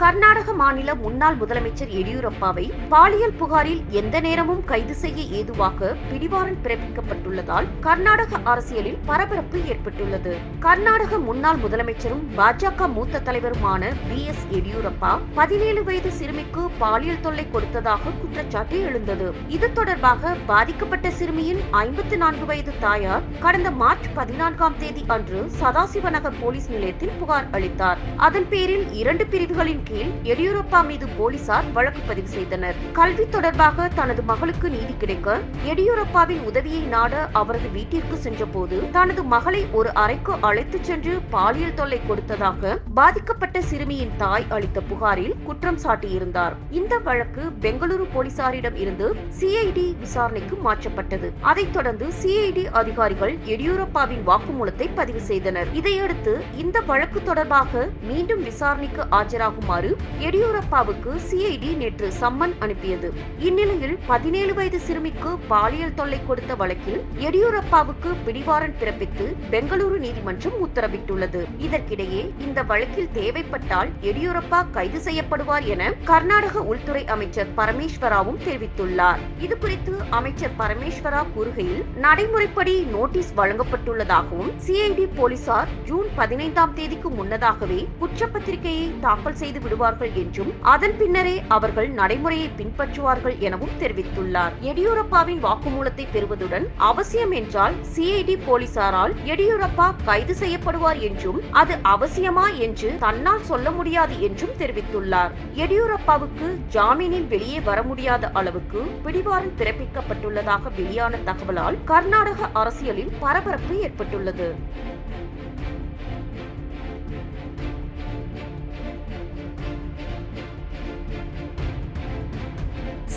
கர்நாடக மாநில முன்னாள் முதலமைச்சர் எடியூரப்பாவை பாலியல் புகாரில் எந்த நேரமும் கைது செய்ய ஏதுவாக பிடிவாரண்ட் பிறப்பிக்கப்பட்டுள்ளதால் கர்நாடக அரசியலில் பரபரப்பு ஏற்பட்டுள்ளது. கர்நாடக முன்னாள் முதலமைச்சரும் பாஜக மூத்த தலைவருமான பி. எஸ். எடியூரப்பா பதினேழு வயது சிறுமிக்கு பாலியல் தொல்லை கொடுத்ததாக குற்றச்சாட்டு எழுந்தது. இது தொடர்பாக பாதிக்கப்பட்ட சிறுமியின் ஐம்பத்தி நான்கு வயது தாயார் கடந்த மார்ச் பதினான்காம் தேதி அன்று சதாசிவநகர் போலீஸ் நிலையத்தில் புகார் அளித்தார். அதன் பேரில் இரண்டு பிரிவுகளின் கீழ் எடியூரப்பா மீது போலீசார் வழக்கு பதிவு செய்தனர். கல்வி தொடர்பாக தனது மகளுக்கு நீதி கிடைக்க எடியூரப்பாவின் உதவியை நாட அவரது வீட்டிற்கு சென்றபோது தனது மகளை ஒரு அறைக்கு அழைத்துச் சென்று பாலியல் தொல்லை கொடுத்ததாக பாதிக்கப்பட்ட சிறுமியின் தாய் அளித்த புகாரில் குற்றம் சாட்டியிருந்தார். இந்த வழக்கு பெங்களூரு போலீசாரிடம் இருந்து சிஐடி விசாரணைக்கு மாற்றப்பட்டது. அதைத் தொடர்ந்து சிஐடி அதிகாரிகள் எடியூரப்பாவின் வாக்குமூலத்தை பதிவு செய்தனர். இதையடுத்து இந்த வழக்கு தொடர்பாக மீண்டும் விசாரணைக்கு ஆஜராகுமாறு எடியூரப்பாவுக்கு சிஐடி நேற்று சம்மன் அனுப்பியது. இந்நிலையில் பதினேழு வயது சிறுமிக்கு பாலியல் தொல்லை கொடுத்த வழக்கில் எடியூரப்பாவுக்கு பிடிவாரண்ட் பிறப்பித்து பெங்களூரு நீதிமன்றம் உத்தரவிட்டுள்ளது. இதற்கிடையே இந்த வழக்கில் தேவைப்பட்டால் எடியூரப்பா கைது செய்யப்படுவார் என கர்நாடக உள்துறை அமைச்சர் பரமேஸ்வராவும் தெரிவித்துள்ளார். இதுகுறித்து அமைச்சர் பரமேஸ்வரா கூறுகையில் நடைமுறைப்படி நோட்டீஸ் வழங்கப்பட்டுள்ளதாகவும் சிஐடி போலீசார் ஜூன் பதினைந்தாம் தேதிக்கு முன்னதாகவே குற்றப்பத்திரிகையை தாக்கல் செய்து விடுவார்கள் என்றும் அதன் பின்னரே அவர்கள் நடைமுறையை பின்பற்றுவார்கள் எனவும் தெரிவித்துள்ளார். எடியூரப்பாவின் வாக்குமூலத்தை பெறுவதுடன் அவசியம் என்றால் சிஐடி போலீசாரால் எடியூரப்பா கைது செய்யப்படுவார் என்றும் அது அவசியமா என்று தன்னால் சொல்ல முடியாது என்றும் தெரிவித்துள்ளார். எடியூரப்பாவுக்கு ஜாமீனில் வெளியே வர முடியாத அளவுக்கு பிடிவாரன் பிறப்பிக்கப்பட்டுள்ளதாக வெளியான தகவலால் கர்நாடக அரசியலில் பரபரப்பு ஏற்பட்டுள்ளது.